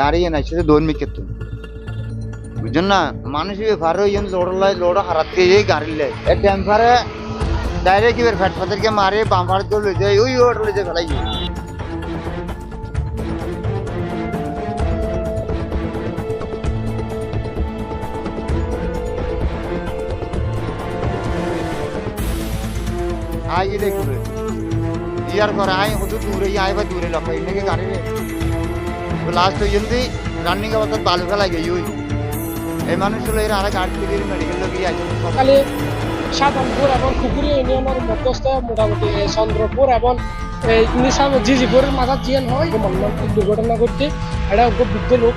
গাড়ি এনাইছে দোন মিকেত বুঝছেন না? মানুষ ফার হইন লোড লাই লোড হারাত এই গাড়ি লাই। এ টেম্পারে ডাইরেক্ট ইবের ফ্যাট ফাদের কে মারে বাম্পার দল লই যায়, ওই ওট যায় ফেলাই। আই দেখবে ইয়ার পরে আই হতো দূরে আইবা দূরে লক্ষ ইন্ডিকে গাড়ি রে লাস্ট হইন্দি রানিং অবস্থা বালু ফেলা গিয়ে ওই এই মানুষগুলো এর আর গাড়ি থেকে মেডিকেল গিয়ে আইছে সকালে সাধনপুর এবং খুকুরি ইউনিয়নের মধ্যস্থ মোটামুটি চন্দ্রপুর এবং নিশাম জিজিপুরের মাঝে জিয়ান হয়। দুর্ঘটনা ঘটছে। এটা বৃদ্ধ লোক।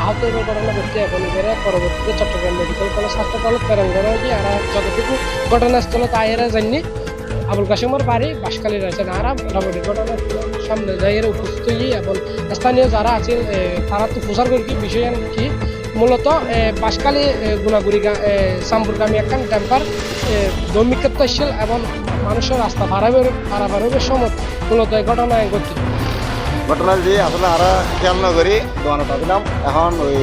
আহত ঘটনা ঘটছে এবং এবারে পরবর্তীতে চট্টগ্রাম মেডিকেল কলেজ হাসপাতালে প্রেরণ করা হয়েছে আর যতটুকু ঘটনাস্থলে তাইরা জানি আবুল কাশিমের বাড়ি বাসকালী রয়েছে আর মোটামুটি ঘটনাস্থলের সামনে যাই এরা উপস্থিত হয়ে এবং স্থানীয় যারা আছে তারা তো প্রচার করি বিষয় কি? মূলত এ, গুণাগুড়ি সাম্পুরগামী একখান টেম্পার দৈমিকত্ব আসছিল এবং মানুষের রাস্তা পারাবের পারাবারের সময় মূলত এই ঘটনায় ঘটছে ঘটনা যে আসলে আরা খেয়াল না করি দোকানে থাকলাম এখন ওই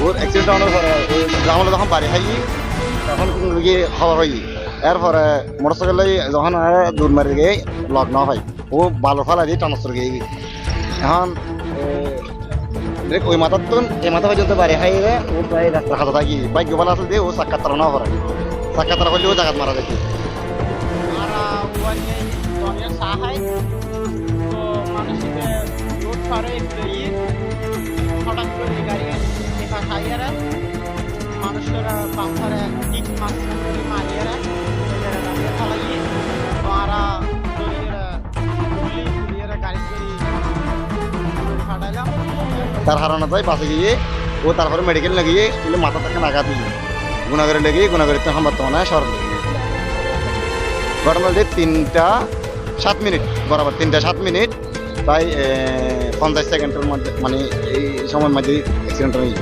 ওর অ্যাক্সিডেন্ট হওয়ার পরে ওই যখন বাড়ি খাই তখন গিয়ে খবর হই এরপরে মোটর সাইকেল যখন দূর মারি গিয়ে লগ্ন হয়। ও ভালো ফেলা দিয়ে টনস্তর গিয়ে এখন ওই মাথার তো এই মাথা পর্যন্ত বাড়ি খাই রে ও প্রায় রাস্তা হাতে থাকি। বাইক গোপাল আসলে দিয়ে ও সাক্ষাৎ তারা না করে সাক্ষাৎ তারা করলে ও জায়গা মারা দেখি। হঠাৎ মাঝখান করে তার হারানো যায় বাসে গিয়ে, ও তারপরে মেডিকেল লাগিয়ে স্কুলে মাথা থেকে নাগা দিয়ে গুণাগারে লেগে গুণাগারের তো বর্তমানে শহর লেগে ঘটনা যে তিনটা সাত মিনিট, বরাবর তিনটা সাত মিনিট তাই পঞ্চাশ সেকেন্ডের মধ্যে মানে এই সময়ের মধ্যে অ্যাক্সিডেন্ট হয়ে